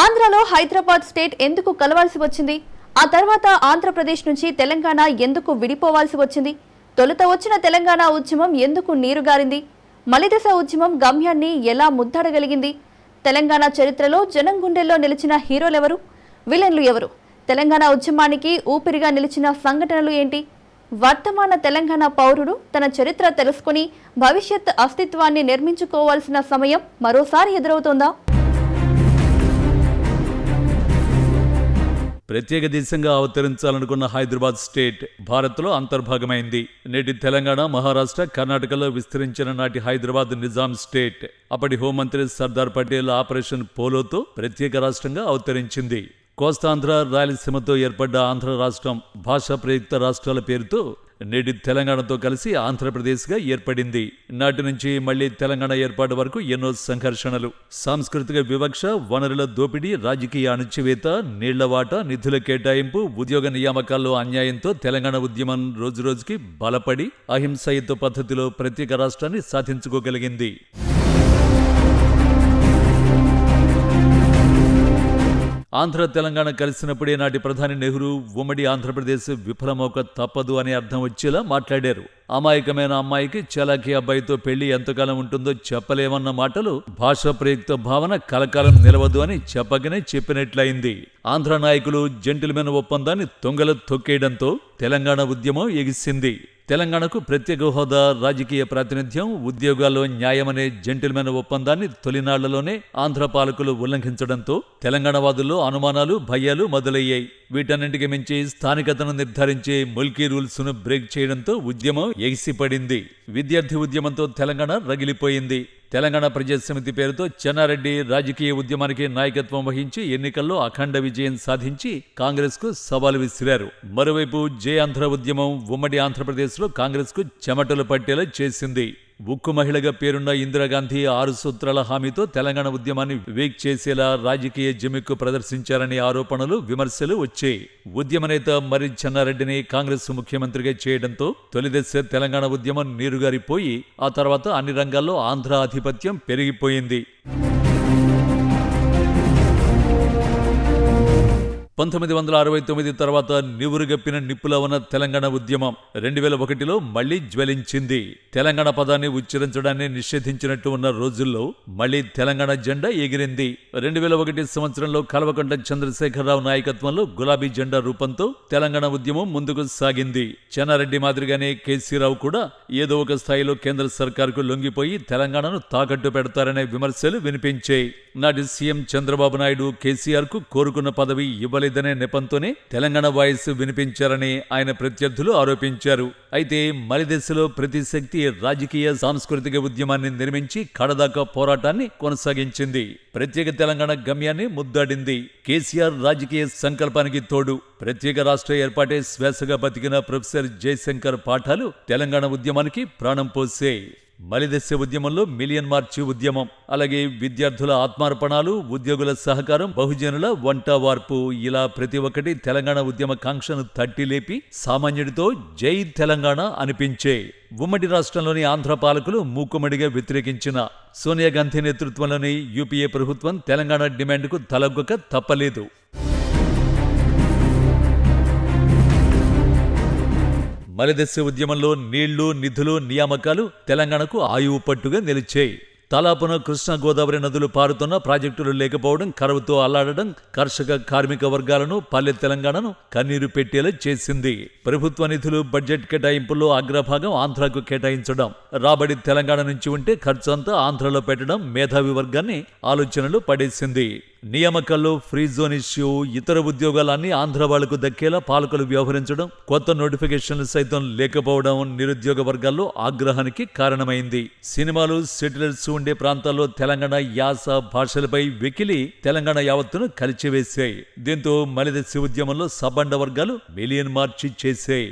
ఆంధ్రలో హైదరాబాద్ స్టేట్ ఎందుకు కలవాల్సి వచ్చింది? ఆ తర్వాత ఆంధ్రప్రదేశ్ నుంచి తెలంగాణ ఎందుకు విడిపోవాల్సి వచ్చింది? తొలుత వచ్చిన తెలంగాణ ఉద్యమం ఎందుకు నీరుగారింది? మలిదశ ఉద్యమం గమ్యాన్ని ఎలా ముద్దడగలిగింది? తెలంగాణ చరిత్రలో జనం గుండెల్లో నిలిచిన హీరోలెవరు? విలన్లు ఎవరు? తెలంగాణ ఉద్యమానికి ఊపిరిగా నిలిచిన సంఘటనలు ఏంటి? వర్తమాన తెలంగాణ పౌరుడు తన చరిత్ర తెలుసుకుని భవిష్యత్ అస్తిత్వాన్ని నిర్మించుకోవాల్సిన సమయం మరోసారి ఎదురవుతోందా? ప్రత్యేక దేశంగా అవతరించాలనుకున్న హైదరాబాద్ స్టేట్ భారత్లో అంతర్భాగమైంది. నేటి తెలంగాణ మహారాష్ట్ర కర్ణాటకలో విస్తరించిన నాటి హైదరాబాద్ నిజాం స్టేట్. అప్పటి హోంమంత్రి సర్దార్ పటేల్ ఆపరేషన్ పోలోతో ప్రత్యేక రాష్ట్రంగా అవతరించింది. కోస్తాంధ్ర రాయలసీమతో ఏర్పడ్డ ఆంధ్ర రాష్ట్రం భాషా ప్రయుక్త రాష్ట్రాల పేరుతో నేటి తెలంగాణతో కలిసి ఆంధ్రప్రదేశ్గా ఏర్పడింది. నాటి నుంచి మళ్ళీ తెలంగాణ ఏర్పాటు వరకు ఎన్నో సంఘర్షణలు. సాంస్కృతిక వివక్ష వనరుల దోపిడీ రాజకీయ అణచివేత నీళ్ళవాట నిధుల కేటాయింపు ఉద్యోగ నియామకాల్లో అన్యాయంతో తెలంగాణ ఉద్యమం రోజురోజుకి బలపడి అహింసయుత పద్ధతిలో ప్రత్యేక రాష్ట్రాన్ని సాధించుకోగలిగింది. ఆంధ్ర తెలంగాణ కలిసినప్పుడే నాటి ప్రధాని నెహ్రూ ఉమ్మడి ఆంధ్రప్రదేశ్ విఫలమోక తప్పదు అనే అర్థం వచ్చేలా మాట్లాడారు. అమాయకమైన అమ్మాయికి చలాకీ అబ్బాయితో పెళ్ళి ఎంతకాలం ఉంటుందో చెప్పలేమన్న మాటలు భాషా ప్రయుక్త భావన కలకాలం నిలవదు అని చెప్పగానే చెప్పినట్లయింది. ఆంధ్ర నాయకులు జెంటిల్మెన్ ఒప్పందాన్ని తొంగల తొక్కేయడంతో తెలంగాణ ఉద్యమం ఎగిసింది. తెలంగాణకు ప్రత్యేక హోదా రాజకీయ ప్రాతినిధ్యం ఉద్యోగాల్లో న్యాయమనే జెంటిల్మెన్ ఒప్పందాన్ని తొలినాళ్ళలోనే ఆంధ్ర పాలకులు ఉల్లంఘించడంతో తెలంగాణవాదుల్లో అనుమానాలు భయాలు మొదలయ్యాయి. వీటన్నింటికి మించి స్థానికతను నిర్ధారించే ముల్కీ రూల్స్ను బ్రేక్ చేయడంతో ఉద్యమం ఎగిసిపడింది. విద్యార్థి ఉద్యమంతో తెలంగాణ రగిలిపోయింది. తెలంగాణ ప్రజాసమితి పేరుతో చెన్నారెడ్డి రాజకీయ ఉద్యమానికి నాయకత్వం వహించి ఎన్నికల్లో అఖండ విజయం సాధించి కాంగ్రెస్కు సవాలు విసిరారు. మరోవైపు జే ఆంధ్ర ఉద్యమం ఉమ్మడి ఆంధ్రప్రదేశ్లో కాంగ్రెస్కు చెమటలు పట్టేలా చేసింది. ఉక్కు మహిళగా పేరున్న ఇందిరాగాంధీ ఆరు సూత్రాల హామీతో తెలంగాణ ఉద్యమాన్ని వేక్ చేసేలా రాజకీయ జిమిక్కు ప్రదర్శించారనే ఆరోపణలు విమర్శలు వచ్చాయి. ఉద్యమ నేత మరి చెన్నారెడ్డిని కాంగ్రెస్ ముఖ్యమంత్రిగా చేయడంతో తొలిదశ తెలంగాణ ఉద్యమం నీరుగారిపోయి ఆ తర్వాత అన్ని రంగాల్లో ఆంధ్ర ఆధిపత్యం పెరిగిపోయింది. పంతొమ్మిది వందల అరవై తొమ్మిది తర్వాత నివురుగప్పిన నిప్పుల ఉన్న తెలంగాణ ఉద్యమం రెండు వేల ఒకటిలో మళ్ళీ జ్వలించింది. తెలంగాణ పదాన్ని ఉచ్చరించడాన్ని నిషేధించినట్టు ఉన్న రోజుల్లో మళ్ళీ తెలంగాణ జెండా ఎగిరింది. రెండు వేల ఒకటి సంవత్సరంలో కల్వకుంట్ల చంద్రశేఖరరావు నాయకత్వంలో గులాబీ జెండా రూపంతో తెలంగాణ ఉద్యమం ముందుకు సాగింది. చెన్నారెడ్డి మాదిరిగానే కేసీరావు కూడా ఏదో ఒక స్థాయిలో కేంద్ర సర్కారుకు లొంగిపోయి తెలంగాణను తాకట్టు పెడతారనే విమర్శలు వినిపించాయి. నాటి సీఎం చంద్రబాబు నాయుడు కేసీఆర్కు కోరుకున్న పదవి ఇవ్వలేదనే నెపంతోనే తెలంగాణ వాయిస్ వినిపించారని ఆయన ప్రత్యర్థులు ఆరోపించారు. అయితే మలిదశలో ప్రతి శక్తి రాజకీయ సాంస్కృతిక ఉద్యమాన్ని నిర్మించి కడదాకా పోరాటాన్ని కొనసాగించింది. ప్రత్యేక తెలంగాణ గమ్యాన్ని ముద్దాడింది. కేసీఆర్ రాజకీయ సంకల్పానికి తోడు ప్రత్యేక రాష్ట్ర ఏర్పాటే శ్వాసగా బతికిన ప్రొఫెసర్ జయశంకర్ పాఠాలు తెలంగాణ ఉద్యమానికి ప్రాణం పోసే మలిదశ ఉద్యమంలో మిలియన్ మార్చి ఉద్యమం. అలాగే విద్యార్థుల ఆత్మార్పణాలు ఉద్యోగుల సహకారం బహుజనుల వంట వార్పు. ఇలా ప్రతి ఒక్కటి తెలంగాణ ఉద్యమ కాంక్షను తట్టి లేపి సామాన్యుడితో జై తెలంగాణ అనిపించే. ఉమ్మడి రాష్ట్రంలోని ఆంధ్ర పాలకులు మూకుమ్మడిగా వ్యతిరేకించిన సోనియా గాంధీ నేతృత్వంలోని యూపీఏ ప్రభుత్వం తెలంగాణ డిమాండ్కు తలగ్గక తప్పలేదు. మలిదశ ఉద్యమంలో నీళ్ళు నిధులు నియామకాలు తెలంగాణకు ఆయువు పట్టుగా నిలిచాయి. తలాపున కృష్ణా గోదావరి నదులు పారుతున్న ప్రాజెక్టులు లేకపోవడం కరువుతో అల్లాడడం కర్షక కార్మిక వర్గాలను పల్లె తెలంగాణను కన్నీరు పెట్టేలా చేసింది. ప్రభుత్వ నిధులు బడ్జెట్ కేటాయింపుల్లో అగ్రభాగం ఆంధ్రాకు కేటాయించడం. రాబడి తెలంగాణ నుంచి ఉంటే ఖర్చు అంతా ఆంధ్రలో పెట్టడం మేధావి వర్గాన్ని ఆలోచనలు పడేసింది. నియామకాల్లో ఫ్రీ జోన్ ఇష్యూ ఇతర ఉద్యోగాలన్నీ ఆంధ్ర వాళ్ళకు దక్కేలా పాలకులు వ్యవహరించడం కొత్త నోటిఫికేషన్లు సైతం లేకపోవడం నిరుద్యోగ వర్గాల్లో ఆగ్రహానికి కారణమైంది. సినిమాలు సెటిలర్స్ ఉండే ప్రాంతాల్లో తెలంగాణ యాస భాషలపై వెకిలి తెలంగాణ యావత్తును కలిచివేశాయి. దీంతో మలిదశ ఉద్యమంలో సబండ వర్గాలు మిలియన్ మార్చి చేశాయి.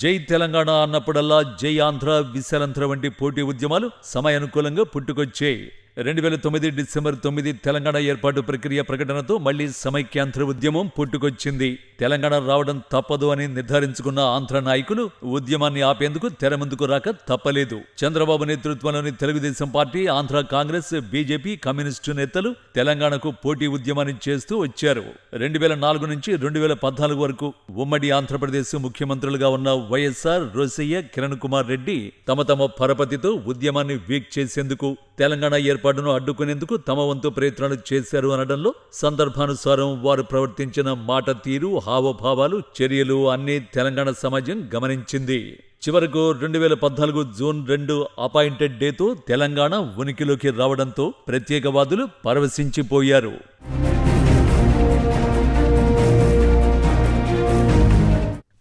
జై తెలంగాణ అన్నప్పుడల్లా జై ఆంధ్ర విశాలంధ్ర వంటి పోటీ ఉద్యమాలు సమయానుకూలంగా పుట్టుకొచ్చాయి. రెండు వేల తొమ్మిది డిసెంబర్ తొమ్మిది తెలంగాణ ఏర్పాటు ప్రక్రియ ప్రకటనతో మళ్ళీ సమైక్యాంధ్ర ఉద్యమం పుట్టుకొచ్చింది. తెలంగాణ రావడం తప్పదు అని నిర్ధారించుకున్న ఆంధ్ర నాయకులు ఉద్యమాన్ని ఆపేందుకు తెర ముందుకు రాక తప్పలేదు. చంద్రబాబు నేతృత్వంలోని Telugu Desam party Andhra Congress BJP communist నేతలు తెలంగాణకు పోటీ ఉద్యమాన్ని చేస్తూ వచ్చారు. రెండు వేల నాలుగు నుంచి రెండు వేల పద్నాలుగు వరకు ఉమ్మడి ఆంధ్రప్రదేశ్ ముఖ్యమంత్రులుగా ఉన్న వైఎస్ఆర్ రోసయ్య కిరణ్ కుమార్ రెడ్డి తమ తమ పరపతితో ఉద్యమాన్ని వీక్ చేసేందుకు తెలంగాణ ఏర్పాటును అడ్డుకునేందుకు తమ వంతు ప్రయత్నాలు చేశారు అనడంలో సందర్భానుసారం వారు ప్రవర్తించిన మాట తీరు హావభావాలు చర్యలు అన్నీ తెలంగాణ సమాజం గమనించింది. చివరకు రెండు వేల పద్నాలుగు జూన్ రెండు అపాయింటెడ్ డేతో తెలంగాణ ఉనికిలోకి రావడంతో ప్రత్యేకవాదులు పరవశించిపోయారు.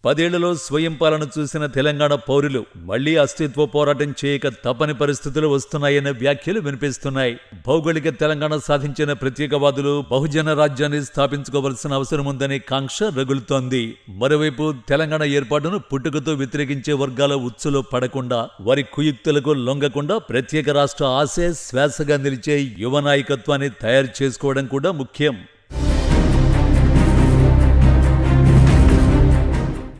పదేళ్ళలో స్వయం పాలన చూసిన తెలంగాణ పౌరులు మళ్ళీ అస్తిత్వ పోరాటం చేయక తప్పని పరిస్థితులు వస్తున్నాయనే వ్యాఖ్యలు వినిపిస్తున్నాయి. భౌగోళిక తెలంగాణ సాధించిన ప్రత్యేకవాదులు బహుజన రాజ్యాన్ని స్థాపించుకోవలసిన అవసరం ఉందనే కాంక్ష రగులుతోంది. మరోవైపు తెలంగాణ ఏర్పాటును పుట్టుకతో వ్యతిరేకించే వర్గాల ఉచ్చులో పడకుండా వారి కుయుక్తులకు లొంగకుండా ప్రత్యేక రాష్ట్ర ఆశే శ్వాసగా నిలిచే యువ నాయకత్వాన్ని తయారు చేసుకోవడం కూడా ముఖ్యం.